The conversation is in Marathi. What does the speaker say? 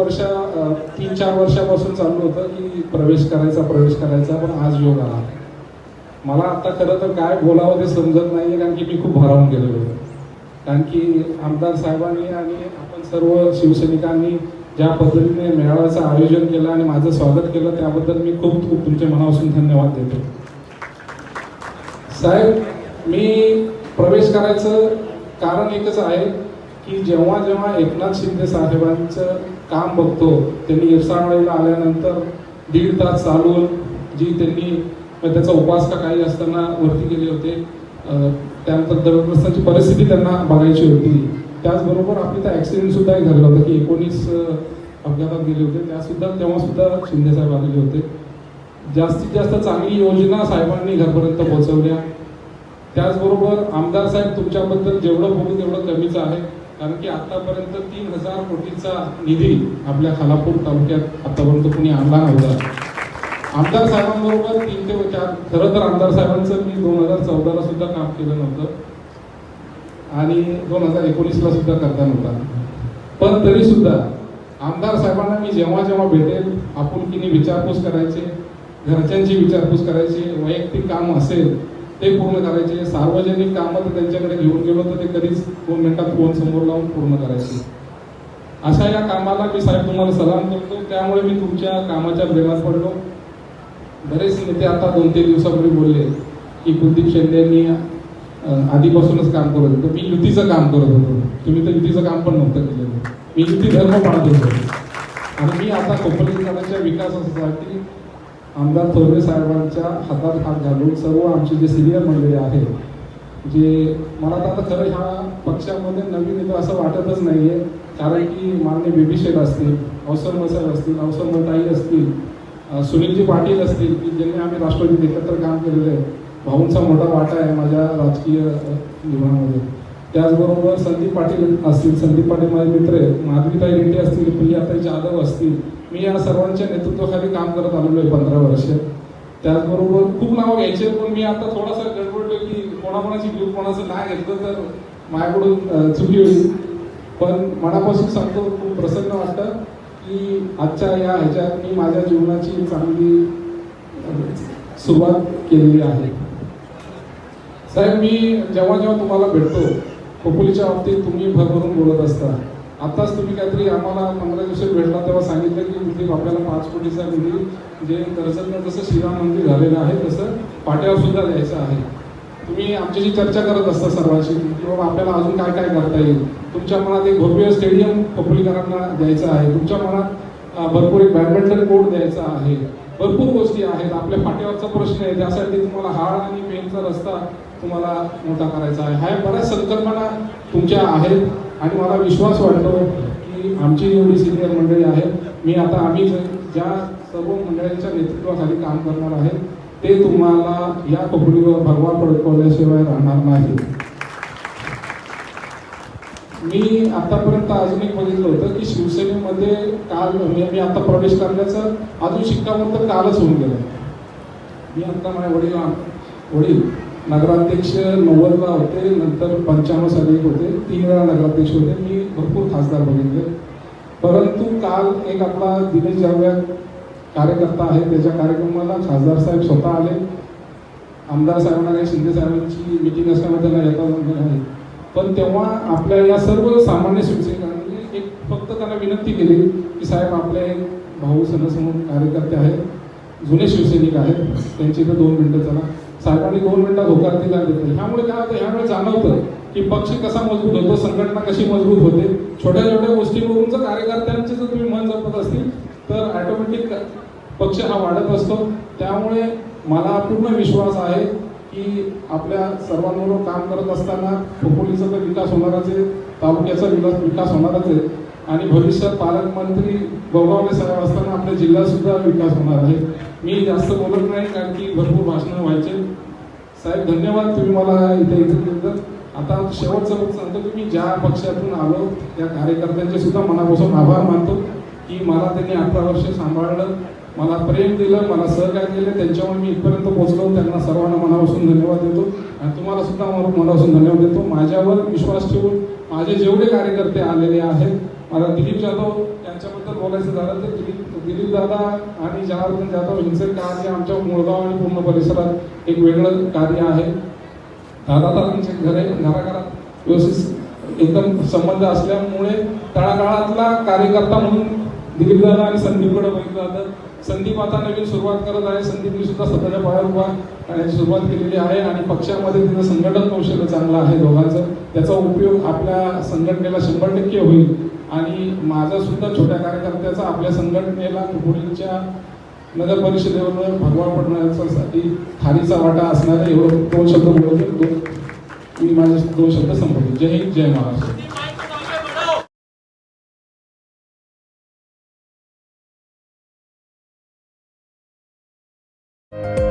वर्षा तीन चार वर्षापासून चालू होतं की प्रवेश करायचा प्रवेश करायचा पण आज योग आला. मला आता खरं तर काय बोलावं ते समजत नाही कारण की मी खूप भारावून गेलेलो होतो कारण की आमदार साहेबांनी आणि आपण सर्व शिवसैनिकांनी ज्या पद्धतीने मेळाव्याचं आयोजन केलं आणि माझं स्वागत केलं त्याबद्दल मी खूप खूप तुमच्या मनापासून धन्यवाद देतो. साहेब मी प्रवेश करायचं कारण एकच आहे की जेव्हा जेव्हा एकनाथ शिंदे साहेबांचं काम बघतो त्यांनी इरसाळवाडीला आल्यानंतर दीड तास चालून जी त्यांनी मग त्याचा उपवास का काही असताना वरती गेले होते त्यानंतर दरग्रस्तांची परिस्थिती त्यांना बघायची होती. त्याचबरोबर आपली तर ॲक्सिडेंट सुद्धा एक झालेला होता की एकोणीस अपघातात गेले होते. त्यासुद्धा तेव्हासुद्धा तेव्हा सुद्धा शिंदे साहेब आलेले होते. जास्तीत जास्त चांगली योजना साहेबांनी घरपर्यंत पोहोचवल्या. त्याचबरोबर आमदार साहेब तुमच्याबद्दल जेवढं बोलू तेवढं कमीच आहे. कारण की आतापर्यंत तीन हजार कोटीचा निधी आपल्या खालापूर तालुक्यात आतापर्यंत कुणी आणला नव्हता. आमदार साहेबांबरोबर तीन ते चार खरं तर आमदार साहेबांचं मी दोन हजार चौदाला सुद्धा काम केलं नव्हतं. आणि दोन हजार एकोणीसला सुद्धा करता नव्हता. पण तरी सुद्धा आमदार साहेबांना मी जेव्हा जेव्हा भेटेल आपुलकीने विचारपूस करायचे घरच्यांची विचारपूस करायची वैयक्तिक काम असेल ते पूर्ण करायचे. सार्वजनिक कामं तर त्यांच्याकडे घेऊन गेलो तर ते कधीच दोन मिनिटात फोन समोर लावून पूर्ण करायचे. अशा या कामाला मी साहेब तुम्हाला सलाम करतो. त्यामुळे मी तुमच्या कामाच्या प्रेमात पडलो. बरेच नेते आता दोन तीन दिवसापूर्वी बोलले की कुलदीप शिंदे यांनी आधीपासूनच काम करत होतो. मी युतीचं काम करत होतो. तुम्ही तर युतीचं काम पण नव्हतं केलेलं. मी युती धर्म पाळत होतो. आणि मी आता कोपरगावच्या विकासासाठी आमदार थोरवे साहेबांच्या हातात हात घालून सर्व आमचे जे सिनियर मंडळी आहेत जे मला तर आता खरं ह्या पक्षामध्ये नवीन येतो असं वाटतच नाही आहे कारण की माननीय बेबी शेठ असतील अवसर मसाहेब असतील अवसर मताई असतील सुनीलजी पाटील असतील की ज्यांनी आम्ही राष्ट्रवादीत एकत्र काम केलेलं आहे. भाऊंचा मोठा वाटा आहे माझ्या राजकीय जीवनामध्ये त्याचबरोबर संदीप पाटील असतील संदीप पाटील माझे मित्र आहेत. माधवीताई रेड्डी असतील प्रियाताई जाधव असतील मी या सर्वांच्या नेतृत्वाखाली काम करत आलेलो आहे पंधरा वर्ष. त्याचबरोबर खूप नावं घ्यायचे पण मी आता थोडासा गडबडलो की कोणाकोणाची ग्रुप कोणाचं नाही घेतलं तर माझ्याकडून चुकी होईल. पण मनापासून सांगतो खूप प्रसन्न वाटतं की आजच्या या ह्याच्यात मी माझ्या जीवनाची चांगली सुरुवात केलेली आहे. साहेब मी जेव्हा जेव्हा तुम्हाला भेटतो खोपोलीच्या बाबतीत तुम्ही भरभरून बोलत असता. आताच तुम्ही काहीतरी आम्हाला पंधरा दिवसात भेटला तेव्हा सांगितलं की कुलदीप आपल्याला पाच कोटीचा निधी जे कर्जतनं जसं श्रीराम मंदिर झालेलं आहे तसं पाट्यावर सुद्धा द्यायचं आहे. तुम्ही आमच्याशी चर्चा करत असता सर्वांशी की बाबा आपल्याला अजून काय काय करता येईल? तुमच्या मनात एक भव्य स्टेडियम पब्लिकांना द्यायचं आहे. तुमच्या मनात भरपूर एक बॅडमिंटन कोर्ट द्यायचा आहे. भरपूर गोष्टी आहेत. आपल्या पाठीवरचा प्रश्न आहे. त्यासाठी तुम्हाला हाळ आणि पेनचा रस्ता तुम्हाला मोठा करायचा आहे. ह्या बऱ्याच संकल्पना तुमच्या आहेत. आणि मला विश्वास वाटतो की आमची जेवढी सिनियर मंडळी आहेत. मी आता आम्ही ज्या सर्व मंडळांच्या नेतृत्वाखाली काम करणार आहे ते तुम्हाला या कोपडीवर भरवा पडकवल्याशिवाय राहणार नाही. मी आतापर्यंत अजून एक बघितलं होतं की शिवसेनेमध्ये काल मी मी आता प्रवेश करण्याचं अजून शिक्कामोर्तब कालच होऊन गेलं मी आता माझ्या वडील वडील नगराध्यक्ष नव्वदला होते नंतर पंच्याण्णव साली होते तीन वेळा नगराध्यक्ष होते. मी भरपूर खासदार बघितले. परंतु काल एक आपला दिनेश जावया कार्यकर्ता आहे त्याच्या कार्यक्रमाला खासदार साहेब स्वतः आले. आमदार साहेबांना काही शिंदे साहेबांची मिटिंग असल्यामुळे त्यांना येता नाही पण तेव्हा आपल्या या सर्व सामान्य शिवसैनिकांनी एक फक्त त्यांना विनंती केली की साहेब आपले एक भाऊ सणासमोर कार्यकर्ते आहेत जुने शिवसैनिक आहेत त्यांची तर दोन मिनटं चला. साहेबांनी दोन मिनिटात होकार दिला ह्यामुळे काय होतं? ह्यामुळे जाणवतं की पक्ष कसा मजबूत होतो संघटना कशी मजबूत होते? छोट्या छोट्या गोष्टीवरून जर कार्यकर्त्यांचे जर तुम्ही मन जपत असतील तर ॲटोमॅटिक पक्ष हा वाढत असतो. त्यामुळे मला पूर्ण विश्वास आहे की आपल्या सर्वांबरोबर काम करत असताना खोपोलीचा तर विकास होणारच आहे तालुक्याचा विकास विकास होणारच आहे. आणि भविष्यात पालकमंत्री गोगावले साहेब असताना आपल्या जिल्ह्यासुद्धा विकास होणार आहे. मी जास्त बोलत नाही कारण की भरपूर भाषणं व्हायचे. साहेब धन्यवाद तुम्ही मला इथे इथे दिलं आता शेवटचं मत सांगतो की मी ज्या पक्षातून आलो त्या कार्यकर्त्यांचे सुद्धा मनापासून आभार मानतो की मला त्यांनी अठरा वर्ष सांभाळलं मला प्रेम दिलं मला सहकार्य केलं त्यांच्यामुळे मी इथपर्यंत पोहोचलो त्यांना सर्वांना मनापासून धन्यवाद देतो. आणि तुम्हाला सुद्धा मला मनापासून धन्यवाद देतो. माझ्यावर विश्वास ठेवून माझे जेवढे कार्यकर्ते आलेले आहेत मला दिलीप जाधव यांच्याबद्दल बोलायचं झालं तर दिलीप दिलीप दादा आणि जनार्दन जाधव यांचे कार्य आमच्या मुळगाव आणि पूर्ण परिसरात एक वेगळं कार्य आहे. दादा दादांचे घरे घराघरात व्यवस्थित एकदम संबंध असल्यामुळे तळागाळातला कार्यकर्ता म्हणून दिलीप दादा आणि संदीपकडे बघितलं जातं. संदीप आता नवीन सुरुवात करत आहे. संदीपने सुद्धा स्वतःच्या पायावर उभा राहण्याची सुरुवात केलेली आहे आणि पक्षामध्ये तिथं संघटन कौशल्य चांगलं आहे दोघांचं. त्याचा उपयोग आपल्या संघटनेला शंभर टक्के होईल. आणि माझा सुद्धा छोट्या कार्यकर्त्याचा आपल्या संघटनेला पुढीलच्या नगर परिषदेवर भगवा पडण्यासाठी खारीचा वाटा असणारा एवढं दोन शब्द बोलतो मी माझे दोन शब्द संपवतो. जय हिंद जय महाराष्ट्र. Thank